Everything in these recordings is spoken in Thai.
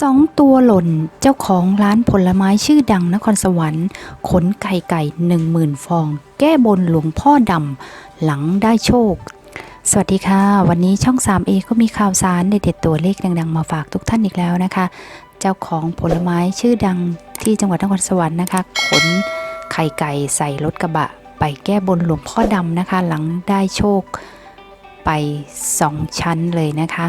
สองตัวหล่นเจ้าของร้านผลไม้ชื่อดังนครสวรรค์ขนไข่ไก่หนึ่งหมื่นฟอง แก้บนหลวงพ่อดำหลังได้โชค สวัสดีค่ะ วันนี้ช่อง 3A ก็มีข่าวสารเด็ดๆตัวเลขดังๆ มาฝากทุกท่านอีกแล้วนะคะ เจ้าของผลไม้ชื่อดังที่จังหวัดนครสวรรค์นะคะ ขนไข่ไก่ใส่รถกระบะ ไปแก้บนหลวงพ่อดำนะคะ หลังได้โชคไปสองชั้นเลยนะคะ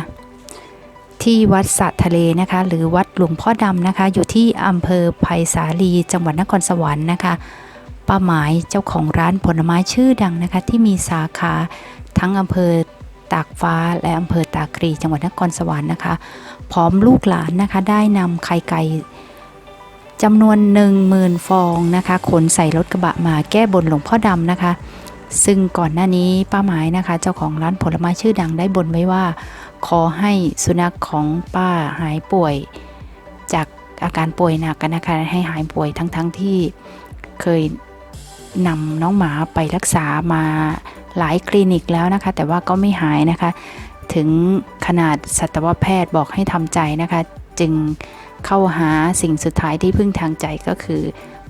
ที่วัดสะทะเลนะคะ หรือวัดหลวงพ่อดำนะคะ อยู่ที่อำเภอไผ่สาลีจังหวัดนครสวรรค์นะคะป้าหมายเจ้าของร้านผลไม้ชื่อดังนะคะ ที่มีสาขาทั้งอำเภอตากฟ้าและอำเภอตากรีจังหวัดนครสวรรค์นะคะ พร้อมลูกหลานนะคะได้นำไข่ไก่จำนวน 1 0,000 ฟองนะคะขนใส่รถกระบะมาแก้บนหลวงพ่อดำนะคะ ซึ่งก่อนหน้านี้ป้าหมายนะคะ เจ้าของร้านผลไม้ชื่อดังได้บนไว้ว่า ขอให้สุนัขของป้าหายป่วย จากอาการป่วยหนักกันนะคะให้หายป่วยทั้งๆทที่เคยนำน้องหมาไปรักษามาหลายคลินิกแล้วนะคะ แต่ว่าก็ไม่หายนะคะ ถึงขนาดสัตวแพทย์บอกให้ทำใจนะคะ จึงเข้าหาสิ่งสุดท้ายที่พึ่งทางใจก็คือ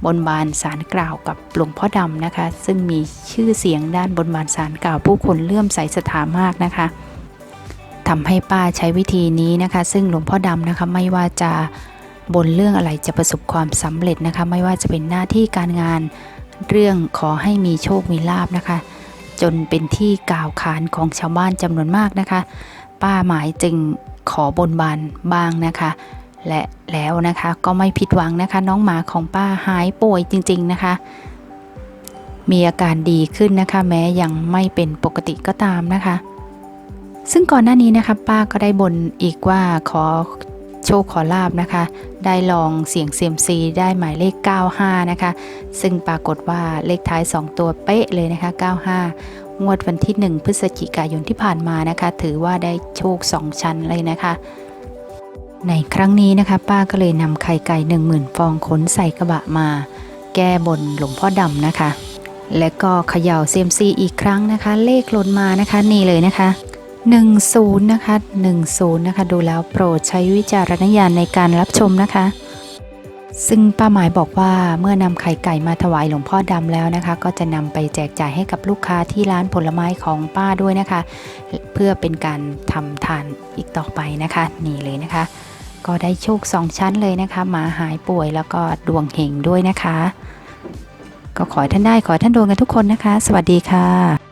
บนบานสารกล่าวกับหลวงพ่อดำนะคะ ซึ่งมีชื่อเสียงด้านบนบานสารกล่าวผู้คนเลื่อมใสศรัทธามากนะคะ ทำให้ป้าใช้วิธีนี้นะคะ ซึ่งหลวงพ่อดำนะคะไม่ว่าจะบนเรื่องอะไรจะประสบความสำเร็จนะคะ ไม่ว่าจะเป็นหน้าที่การงานเรื่องขอให้มีโชคมีลาบนะคะ จนเป็นที่กล่าวขานของชาวบ้านจำนวนมากนะคะ ป้าหมายจึงขอบนบานบ้างนะคะ และแล้วนะคะก็ไม่ผิดหวังนะคะ น้องหมาของป้าหายป่วยจริง ๆนะคะ มีอาการดีขึ้นนะคะ แม้ยังไม่เป็นปกติก็ตามนะคะ ซึ่งก่อนหน้านี้นะคะป้าก็ได้บนอีกว่าขอโชคขอลาบนะคะ ได้ลองเสี่ยงเซียมซีได้หมายเลข 95 นะคะ ซึ่งปรากฏว่าเลขท้าย 2 ตัวเป๊ะเลยนะคะ 95 งวดวันที่ 1 พฤศจิกายนที่ผ่านมานะคะ ถือว่าได้โชค 2 ชั้นเลยนะคะ ในครั้งนี้นะคะ ป้าก็เลยนำไข่ไก่ 10,000 ฟองขนใส่กระบะมา แก้บนหลวงพ่อดำนะคะ และก็เขย่าเซียมซีอีกครั้งนะคะ เลขหล่นมานะคะนี่เลยนะคะ 10 นะคะ 10 นะคะ ดูแล้วโปรดใช้วิจารณญาณในการรับชมนะคะ ซึ่งป้าหมายบอกว่าเมื่อนำไข่ไก่มาถวายหลวงพ่อดำแล้วนะคะ ก็จะนำไปแจกจ่ายให้กับลูกค้าที่ร้านผลไม้ของป้าด้วยนะคะ เพื่อเป็นการทำทานอีกต่อไปนะคะ นี่เลยนะคะ ก็ได้โชคสองชั้นเลยนะคะหมาหายป่วยแล้วก็ดวงเฮงด้วยนะคะ ก็ขอท่านได้ขอท่านดวงกันทุกคนนะคะ สวัสดีค่ะ